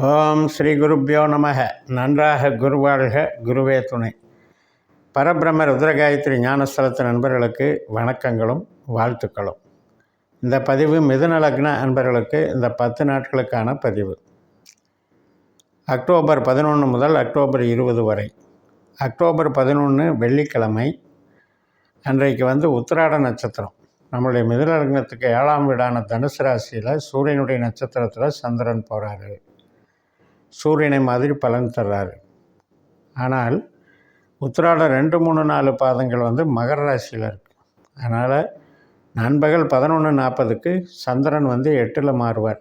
ஓம் ஸ்ரீ குருப்பியோ நமக. நன்றாக குருவாழ்க குருவே துணை. பரபிரம ருத்ரகாயத்ரி ஞானஸ்தலத்து நண்பர்களுக்கு வணக்கங்களும் வாழ்த்துக்களும். இந்த பதிவு மிதுன லக்ன நண்பர்களுக்கு இந்த பத்து நாட்களுக்கான பதிவு. அக்டோபர் பதினொன்று முதல் அக்டோபர் இருபது வரை. அக்டோபர் பதினொன்று வெள்ளிக்கிழமை அன்றைக்கு வந்து உத்திராட நட்சத்திரம். நம்மளுடைய மிதுன லக்னத்துக்கு ஏழாம் வீடான தனுசு ராசியில் சூரியனுடைய நட்சத்திரத்தில் சந்திரன் போகிறாரு சூரியனை மாதிரி பலன் தர்றாரு. ஆனால் உத்திராட ரெண்டு மூணு நாலு பாதங்கள் வந்து மகர ராசியில் இருக்குது அதனால் நண்பகல் பதினொன்று நாற்பதுக்கு சந்திரன் வந்து எட்டில் மாறுவார்.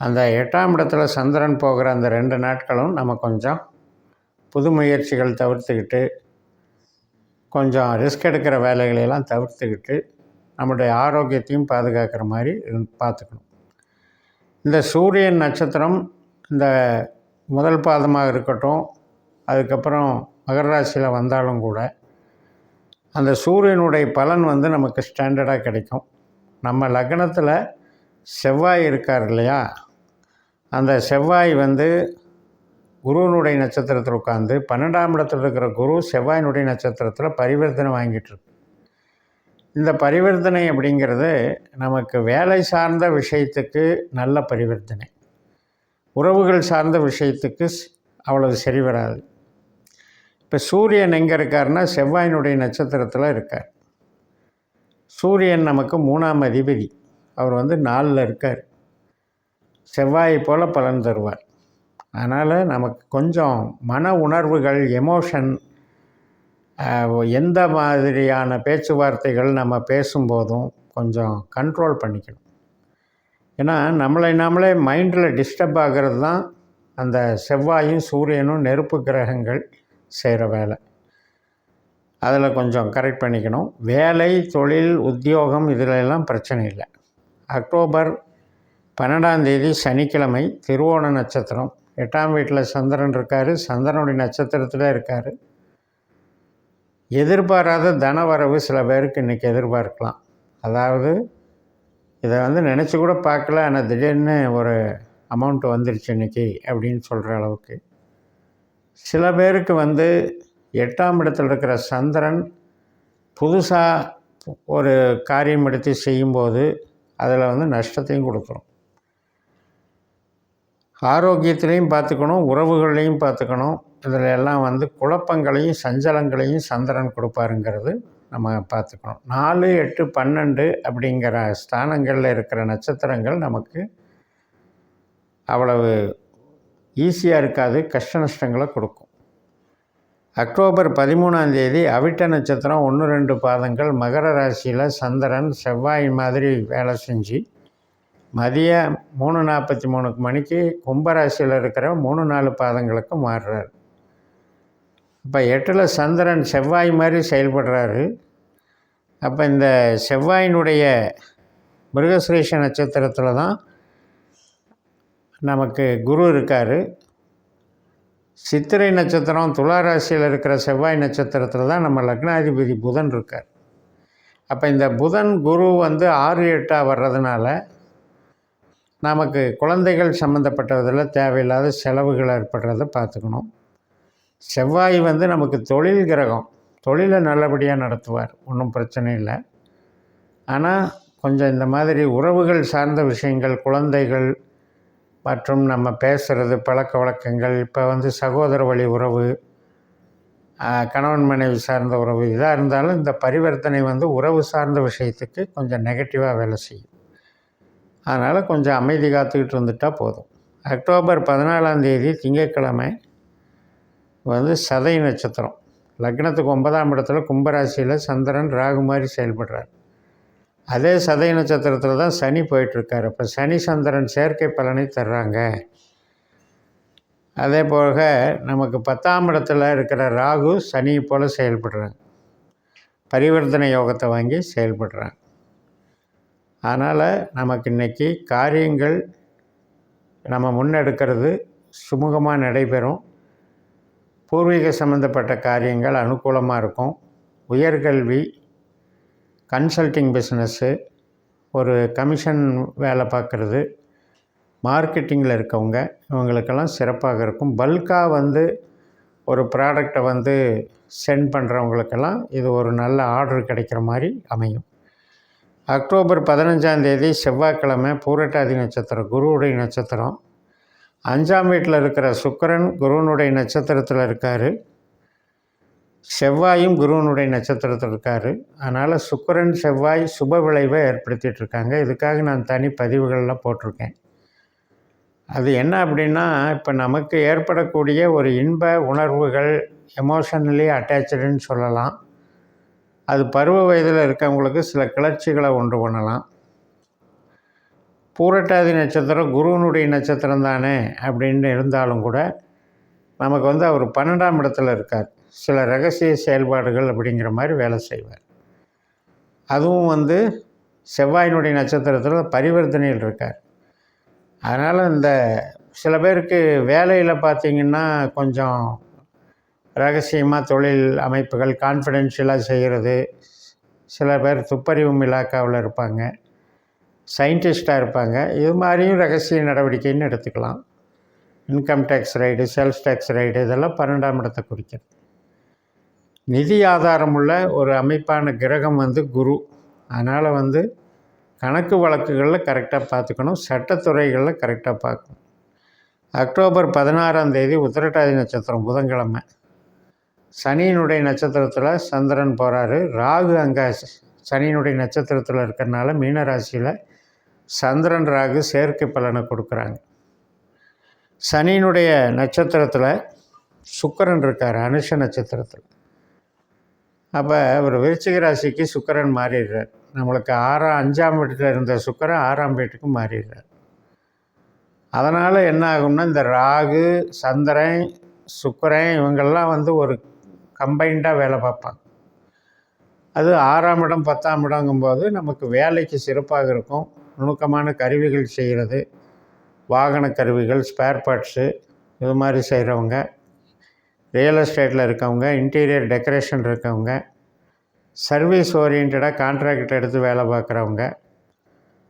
அந்த எட்டாம் இடத்துல சந்திரன் போகிற அந்த ரெண்டு நாட்களும் நம்ம கொஞ்சம் புது முயற்சிகள் தவிர்த்துக்கிட்டு கொஞ்சம் ரிஸ்க் எடுக்கிற வேலைகளையெல்லாம் தவிர்த்துக்கிட்டு நம்முடைய ஆரோக்கியத்தையும் பாதுகாக்கிற மாதிரி பார்த்துக்கணும். இந்த சூரியன் நட்சத்திரம் இந்த முதல் பாதமாக இருக்கட்டும் அதுக்கப்புறம் மகர ராசியில் வந்தாலும் கூட அந்த சூரியனுடைய பலன் வந்து நமக்கு ஸ்டாண்டர்டாக கிடைக்கும். நம்ம லக்னத்தில் செவ்வாய் இருக்கார் இல்லையா? அந்த செவ்வாய் வந்து குருவனுடைய நட்சத்திரத்தில் உட்காந்து பன்னெண்டாம் இடத்துல இருக்கிற குரு செவ்வாயினுடைய நட்சத்திரத்தில் பரிவர்த்தனை வாங்கிட்டுருக்கு இந்த பரிவர்த்தனை அப்படிங்கிறது நமக்கு வேலை சார்ந்த விஷயத்துக்கு நல்ல பரிவர்த்தனை. உறவுகள் சார்ந்த விஷயத்துக்கு அவ்வளவு சரி வராது. இப்போ சூரியன் எங்கே இருக்காருன்னா செவ்வாயினுடைய நட்சத்திரத்தில் இருக்கார். சூரியன் நமக்கு மூணாம் அதிபதி. அவர் வந்து நாலில் இருக்கார். செவ்வாயை போல் பலன் தருவார். அதனால் நமக்கு கொஞ்சம் மன உணர்வுகள் எமோஷன் எந்த மாதிரியான பேச்சுவார்த்தைகள் நம்ம பேசும்போதும் கொஞ்சம் கண்ட்ரோல் பண்ணிக்கணும். ஏன்னா நம்மளை நாமளே மைண்டில் டிஸ்டர்ப் ஆகிறது தான் அந்த செவ்வாயும் சூரியனும் நெருப்பு கிரகங்கள் செய்கிற வேலை. அதில் கொஞ்சம் கரெக்ட் பண்ணிக்கணும். வேலை தொழில் உத்தியோகம் இதிலெல்லாம் பிரச்சனை இல்லை. அக்டோபர் பன்னெண்டாம் தேதி சனிக்கிழமை திருவோண நட்சத்திரம். எட்டாம் வீட்டில் சந்திரன் இருக்கார். சந்திரனுடைய நட்சத்திரத்தில் இருக்கார். எதிர்பாராத தனவரவு சில பேருக்கு இன்றைக்கி எதிர்பார்க்கலாம். அதாவது இதை வந்து நினச்சி கூட பார்க்கல. ஆனால் திடீர்னு ஒரு அமௌண்ட் வந்துருச்சு இன்றைக்கி அப்படின்னு சொல்கிற அளவுக்கு. சில பேருக்கு வந்து எட்டாம் இடத்தில் இருக்கிற சந்திரன் புதுசாக ஒரு காரியம் எடுத்து செய்யும்போது அதில் வந்து நஷ்டத்தையும் கொடுக்குறோம் ஆரோக்கியத்திலையும் பார்த்துக்கணும் உறவுகளையும் பார்த்துக்கணும். இதில் எல்லாம் வந்து குழப்பங்களையும் சஞ்சலங்களையும் சந்திரன் கொடுப்பாருங்கிறது. நம்ம பார்த்துக்கணும். நாலு எட்டு பன்னெண்டு அப்படிங்கிற ஸ்தானங்களில் இருக்கிற நட்சத்திரங்கள் நமக்கு அவ்வளவு ஈஸியாக இருக்காது கஷ்ட நஷ்டங்களை கொடுக்கும். அக்டோபர் பதிமூணாம் தேதி அவிட்ட நட்சத்திரம் ஒன்று ரெண்டு பாதங்கள் மகர ராசியில் சந்திரன் செவ்வாய் மாதிரி வேலை செஞ்சு மதியம் மூணு நாற்பத்தி மூணு மணிக்கு கும்பராசியில் இருக்கிற மூணு நாலு பாதங்களுக்கு மாறுறார். இப்போ எட்டில் சந்திரன் செவ்வாய் மாதிரி செயல்படுறாரு. அப்போ இந்த செவ்வாயினுடைய மிருகசுரேஷ நட்சத்திரத்தில் தான் நமக்கு குரு இருக்கார். சித்திரை நட்சத்திரம் துளாராசியில் இருக்கிற செவ்வாய் நட்சத்திரத்தில் தான் நம்ம லக்னாதிபதி புதன் இருக்கார். அப்போ இந்த புதன் குரு வந்து ஆறு எட்டாக வர்றதுனால நமக்கு குழந்தைகள் சம்மந்தப்பட்டதில் தேவையில்லாத செலவுகள் ஏற்படுறதை பார்த்துக்கணும். செவ்வாய் வந்து நமக்கு தொழில் கிரகம். தொழிலை நல்லபடியாக நடத்துவார். ஒன்றும் பிரச்சனை இல்லை. ஆனால் கொஞ்சம் இந்த மாதிரி உறவுகள் சார்ந்த விஷயங்கள் குழந்தைகள் மற்றும் நம்ம பேசுகிறது பழக்க வழக்கங்கள் இப்போ வந்து சகோதர வழி உறவு கணவன் மனைவி சார்ந்த உறவு இதாக இருந்தாலும் இந்த பரிவர்த்தனை வந்து உறவு சார்ந்த விஷயத்துக்கு கொஞ்சம் நெகட்டிவாக வேலை செய்யும். அதனால் கொஞ்சம் அமைதி காத்துக்கிட்டு இருந்துட்டால் போதும். அக்டோபர் பதினாலாம் தேதி திங்கட்கிழமை வந்து சதை நட்சத்திரம். லக்னத்துக்கு ஒன்பதாம் இடத்துல கும்பராசியில் சந்திரன் ராகு மாதிரி செயல்படுறார். அதே சதை நட்சத்திரத்தில் தான் சனி போயிட்டுருக்கார். இப்போ சனி சந்திரன் செயற்கை பலனை தர்றாங்க. அதே போக நமக்கு பத்தாம் இடத்துல இருக்கிற ராகு சனி போல் செயல்படுறாங்க. பரிவர்த்தனை யோகத்தை வாங்கி செயல்படுறாங்க. அதனால் நமக்கு இன்றைக்கி காரியங்கள் நம்ம முன்னெடுக்கிறது சுமூகமாக நடைபெறும். பூர்வீக சம்மந்தப்பட்ட காரியங்கள் அனுகூலமாக இருக்கும். உயர்கல்வி கன்சல்டிங் பிஸ்னஸ்ஸு ஒரு கமிஷன் வேலை பார்க்குறது மார்க்கெட்டிங்கில் இருக்கவங்க இவங்களுக்கெல்லாம் சிறப்பாக இருக்கும். பல்காக வந்து ஒரு ப்ராடக்டை வந்து சென்ட் பண்ணுறவங்களுக்கெல்லாம் இது ஒரு நல்ல ஆர்டர் கிடைக்கிற மாதிரி அமையும். அக்டோபர் பதினஞ்சாந்தேதி செவ்வாய்க்கிழமை பூரட்டாதி நட்சத்திரம் குருவுடைய நட்சத்திரம். அஞ்சாம் வீட்டில் இருக்கிற சுக்கரன் குருவனுடைய நட்சத்திரத்தில் இருக்கார். செவ்வாயும் குருவனுடைய நட்சத்திரத்தில் இருக்கார். அதனால் சுக்கிரன் செவ்வாய் சுப விளைவை ஏற்படுத்திகிட்டு இருக்காங்க. இதுக்காக நான் தனி பதிவுகள்லாம் போட்டிருக்கேன். அது என்ன அப்படின்னா இப்போ நமக்கு ஏற்படக்கூடிய ஒரு இன்ப உணர்வுகள் எமோஷனலி அட்டாச்சுடுன்னு சொல்லலாம். அது பருவ வயதில் இருக்கவங்களுக்கு சில கிளர்ச்சிகளை உண்டு பண்ணலாம். பூரட்டாதி நட்சத்திரம் குருவனுடைய நட்சத்திரம் தானே அப்படின்னு இருந்தாலும் கூட நமக்கு வந்து அவர் பன்னெண்டாம் இடத்துல இருக்கார். சில ரகசிய செயல்பாடுகள் அப்படிங்கிற மாதிரி வேலை செய்வார். அதுவும் வந்து செவ்வாயினுடைய நட்சத்திரத்தில் பரிவர்த்தனையில் இருக்கார். அதனால் இந்த சில பேருக்கு வேலையில் பார்த்திங்கன்னா கொஞ்சம் ரகசியமாக தொழில் அமைப்புகள் கான்ஃபிடென்ஷியலாக செய்கிறது சில பேர் துப்பறிவும் இலாக்காவில் இருப்பாங்க. சயின்டிஸ்ட்டாக இருப்பாங்க. இது மாதிரியும் ரகசிய நடவடிக்கைன்னு எடுத்துக்கலாம். Income tax raid sales tax raid இதெல்லாம் பன்னெண்டாம் இடத்தை குறிக்கிறது நிதி ஆதாரமுள்ள ஒரு அமைப்பான கிரகம் வந்து குரு. அதனால் வந்து கணக்கு வழக்குகளில் கரெக்டாக பார்த்துக்கணும். சட்டத்துறைகளில் கரெக்டாக பார்க்கணும். அக்டோபர் பதினாறாம் தேதி உத்திரட்டாதி நட்சத்திரம் புதன்கிழமை. சனியினுடைய நட்சத்திரத்தில் சந்திரன் போகிறாரு ராகு அங்கே சனியினுடைய நட்சத்திரத்தில் இருக்கிறனால மீனராசியில் சந்திரன் ராகு செயற்கை பலனை கொடுக்குறாங்க. சனியினுடைய நட்சத்திரத்தில் சுக்கரன் இருக்கார் அனுஷ நட்சத்திரத்தில். அப்போ ஒரு விருச்சிக ராசிக்கு சுக்கரன் மாறிடுறார். நம்மளுக்கு ஆறாம் அஞ்சாம் வீட்டில் இருந்த சுக்கரன் ஆறாம் வீட்டுக்கு மாறிடுறார். அதனால் என்ன ஆகும்னா இந்த ராகு சந்திரன் சுக்கரன் இவங்கெல்லாம் வந்து ஒரு கம்பைண்டாக வேலை பார்ப்பாங்க. அது ஆறாம் இடம் பத்தாம் இடங்கும்போது நமக்கு வேலைக்கு சிறப்பாக இருக்கும். நுணுக்கமான கருவிகள் செய்கிறது. வாகன கருவிகள் ஸ்பேர் பார்ட்ஸு இது மாதிரி செய்கிறவங்க. ரியல் எஸ்டேட்டில் இருக்கவங்க இன்டீரியர் டெக்கரேஷன் இருக்கவங்க. சர்வீஸ் ஓரியன்டாக கான்ட்ராக்ட் எடுத்து வேலை பார்க்குறவங்க.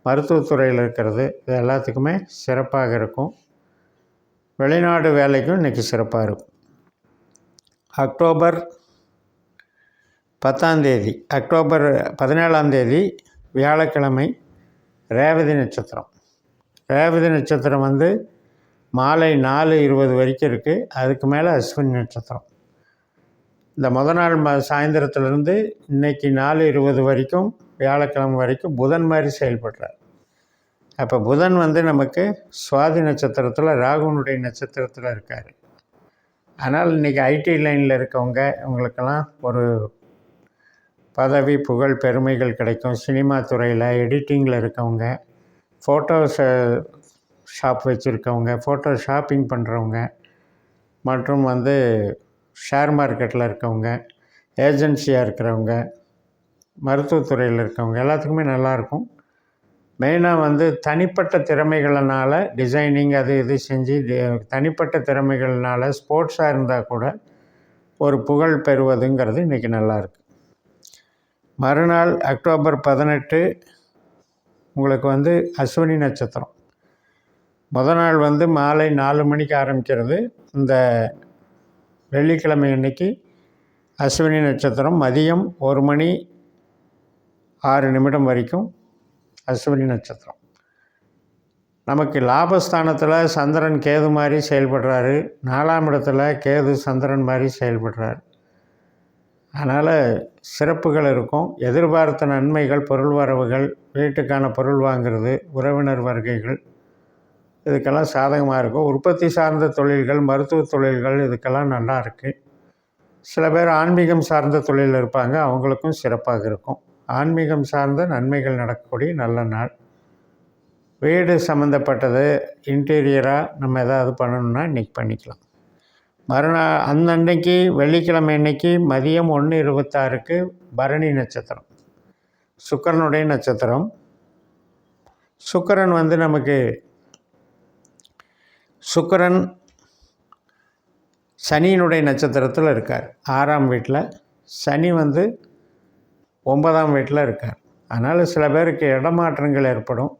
மருத்துவத்துறையில் இருக்கிறது. இது எல்லாத்துக்குமே சிறப்பாக இருக்கும். வெளிநாடு வேலைக்கும் இன்றைக்கி சிறப்பாக இருக்கும். அக்டோபர் பத்தாந்தேதி அக்டோபர் பதினேழாம் தேதி வியாழக்கிழமை ரேவதி நட்சத்திரம். ரேவதி நட்சத்திரம் வந்து மாலை நாலு இருபது வரைக்கும் இருக்குது அதுக்கு மேலே அஸ்வின் நட்சத்திரம். இந்த முத நாள் ம சாயந்தரத்துலேருந்து இன்றைக்கி நாலு இருபது வரைக்கும் வியாழக்கிழமை வரைக்கும் புதன் மாதிரி செயல்படுறார். அப்போ புதன் வந்து நமக்கு சுவாதி நட்சத்திரத்தில் ராகுனுடைய நட்சத்திரத்தில் இருக்கார். அதனால் இன்றைக்கி ஐடி லைனில் இருக்கவங்க இவங்களுக்கெல்லாம் ஒரு பதவி புகழ் பெருமைகள் கிடைக்கும். சினிமா துறையில் எடிட்டிங்கில் இருக்கவங்க ஃபோட்டோ ஷாப் வச்சுருக்கவங்க ஃபோட்டோ ஷாப்பிங் பண்ணுறவங்க மற்றும் வந்து ஷேர் மார்க்கெட்டில் இருக்கவங்க ஏஜென்சியாக இருக்கிறவங்க மருத்துவத்துறையில் இருக்கவங்க எல்லாத்துக்குமே நல்லாயிருக்கும் மெயினாக வந்து தனிப்பட்ட திறமைகளினால் டிசைனிங் அது இது செஞ்சு தனிப்பட்ட திறமைகள்னால் ஸ்போர்ட்ஸாக இருந்தால் கூட ஒரு புகழ் பெறுவதுங்கிறது இன்றைக்கி நல்லாயிருக்கு மறுநாள் அக்டோபர் பதினெட்டு உங்களுக்கு வந்து அஸ்வினி நட்சத்திரம். முத நாள் வந்து மாலை நாலு மணிக்கு ஆரம்பிக்கிறது. இந்த வெள்ளிக்கிழமை அன்னைக்கு அஸ்வினி நட்சத்திரம் மதியம் ஒரு மணி ஆறு நிமிடம் வரைக்கும் அஸ்வினி நட்சத்திரம். நமக்கு லாபஸ்தானத்தில் சந்திரன் கேது மாதிரி செயல்படுறாரு. நாலாம் இடத்துல கேது சந்திரன் மாதிரி செயல்படுறார். அதனால் சிறப்புகள் இருக்கும். எதிர்பார்த்த நன்மைகள் பொருள் வரவுகள் வீட்டுக்கான பொருள் வாங்கிறது உறவினர் வருகைகள் இதுக்கெல்லாம் சாதகமாக இருக்கும். உற்பத்தி சார்ந்த தொழில்கள் மருத்துவ தொழில்கள் இதுக்கெல்லாம் நல்லா இருக்குது சில பேர் ஆன்மீகம் சார்ந்த தொழில் இருப்பாங்க அவங்களுக்கும் சிறப்பாக இருக்கும். ஆன்மீகம் சார்ந்த நன்மைகள் நடக்கக்கூடிய நல்ல நாள். வீடு சம்மந்தப்பட்டது இன்டீரியராக நம்ம எதாவது பண்ணணுன்னா இன்றைக்கி பண்ணிக்கலாம். மறுநாள் அந்த அன்னைக்கு வெள்ளிக்கிழமை அன்னைக்கு மதியம் ஒன்று இருபத்தாறுக்கு பரணி நட்சத்திரம். சுக்கரனுடைய நட்சத்திரம். சுக்கரன் வந்து நமக்கு சுக்கரன் சனியினுடைய நட்சத்திரத்தில் இருக்கார். ஆறாம் வீட்டில் சனி வந்து ஒன்பதாம் வீட்டில் இருக்கார். அதனால் சில பேருக்கு இடமாற்றங்கள் ஏற்படும்.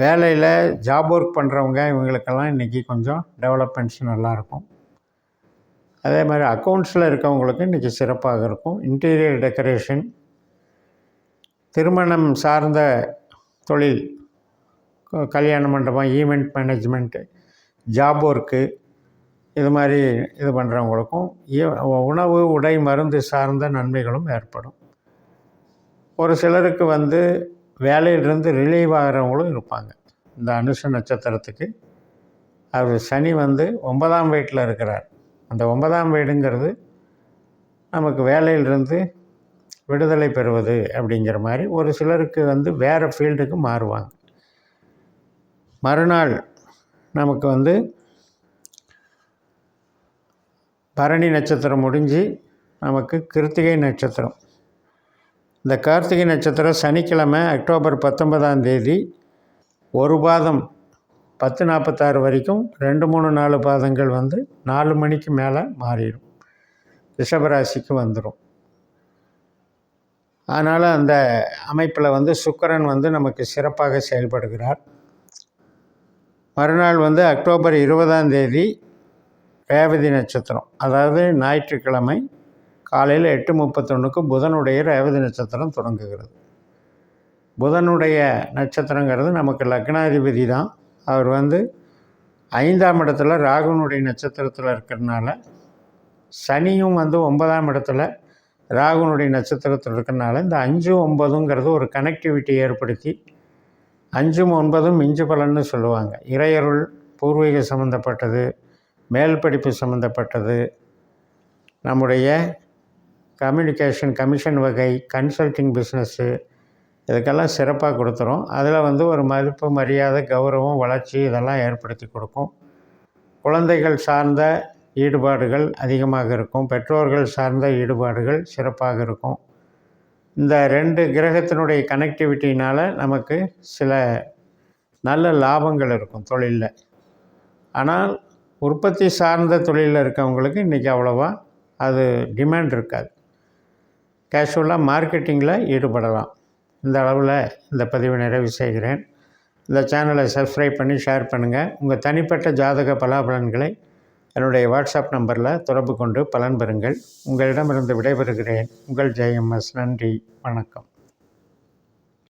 வேலையில் ஜாப் ஒர்க் பண்ணுறவங்க இவங்களுக்கெல்லாம் இன்றைக்கி கொஞ்சம் டெவலப்மெண்ட்ஸ் நல்லாயிருக்கும். அதே மாதிரி அக்கௌண்ட்ஸில் இருக்கவங்களுக்கு இன்றைக்கி சிறப்பாக இருக்கும். இன்டீரியர் டெக்கரேஷன் திருமணம் சார்ந்த தொழில் கல்யாண மண்டபம் ஈவெண்ட் மேனேஜ்மெண்ட்டு ஜாப் ஒர்க்கு இது மாதிரி இது பண்ணுறவங்களுக்கும் உணவு உடை மருந்து சார்ந்த நன்மைகளும் ஏற்படும். ஒரு சிலருக்கு வந்து வேலையிலிருந்து ரிலீவ் ஆகிறவங்களும் இருப்பாங்க. இந்த அனுஷ நட்சத்திரத்துக்கு. அவர் சனி வந்து ஒன்பதாம் வீட்டில் இருக்கிறார். அந்த ஒன்பதாம் வீடுங்கிறது நமக்கு வேலையிலிருந்து விடுதலை பெறுவது அப்படிங்கிற மாதிரி ஒரு சிலருக்கு வந்து வேறு ஃபீல்டுக்கு மாறுவாங்க. மறுநாள் நமக்கு வந்து பரணி நட்சத்திரம் முடிஞ்சு நமக்கு கிருத்திகை நட்சத்திரம். இந்த கார்த்திகை நட்சத்திரம் சனிக்கிழமை அக்டோபர் பத்தொன்பதாம் தேதி ஒரு பாதம் பத்து நாற்பத்தாறு வரைக்கும் ரெண்டு மூணு நாலு பாதங்கள் வந்து நாலு மணிக்கு மேலே மாறிடும். ரிஷபராசிக்கு வந்துடும் அதனால் அந்த அமைப்பில் வந்து சுக்கரன் வந்து நமக்கு சிறப்பாக செயல்படுகிறார். மறுநாள் வந்து அக்டோபர் இருபதாம் தேதி ரேவதி நட்சத்திரம் அதாவது ஞாயிற்றுக்கிழமை காலையில் எட்டு முப்பத்தொன்றுக்கு புதனுடைய ரேவதி நட்சத்திரம் தொடங்குகிறது. புதனுடைய நட்சத்திரங்கிறது நமக்கு லக்னாதிபதி தான். அவர் வந்து ஐந்தாம் இடத்துல ராகுனுடைய நட்சத்திரத்தில் இருக்கிறதுனால சனியும் வந்து ஒன்பதாம் இடத்துல ராகுனுடைய நட்சத்திரத்தில் இருக்கிறனால இந்த அஞ்சு ஒன்பதுங்கிறது ஒரு கனெக்டிவிட்டி ஏற்படுத்தி அஞ்சும் ஒன்பதும் மிஞ்சு பலன்னு சொல்லுவாங்க. இறையருள் பூர்வீக சம்மந்தப்பட்டது மேல் படிப்பு சம்மந்தப்பட்டது நம்முடைய கம்யூனிகேஷன் கமிஷன் வகை கன்சல்டிங் பிஸ்னஸ்ஸு இதுக்கெல்லாம் சிறப்பாக கொடுத்துரும். அதில் வந்து ஒரு மதிப்பு மரியாதை கௌரவம் வளர்ச்சி இதெல்லாம் ஏற்படுத்தி கொடுக்கும். குழந்தைகள் சார்ந்த ஈடுபாடுகள் அதிகமாக இருக்கும். பெற்றோர்கள் சார்ந்த ஈடுபாடுகள் சிறப்பாக இருக்கும். இந்த ரெண்டு கிரகத்தினுடைய கனெக்டிவிட்டினால் நமக்கு சில நல்ல லாபங்கள் இருக்கும் தொழிலில். ஆனால் உற்பத்தி சார்ந்த தொழிலில் இருக்கவங்களுக்கு இன்றைக்கி அவ்வளோவா அது டிமாண்ட் இருக்காது. கேஷுவலாக மார்க்கெட்டிங்கில் ஈடுபடலாம். இந்த அளவில் இந்த பதிவு நிறைவு செய்கிறேன். இந்த சேனலை சப்ஸ்கிரைப் பண்ணி ஷேர் பண்ணுங்கள் உங்கள் தனிப்பட்ட ஜாதக பலாபலன்களை என்னுடைய வாட்ஸ்அப் நம்பரில் தொடர்பு கொண்டு பலன் பெறுங்கள். உங்களிடமிருந்து விடைபெறுகிறேன். உங்கள் ஜெயம்எஸ் நன்றி. வணக்கம்.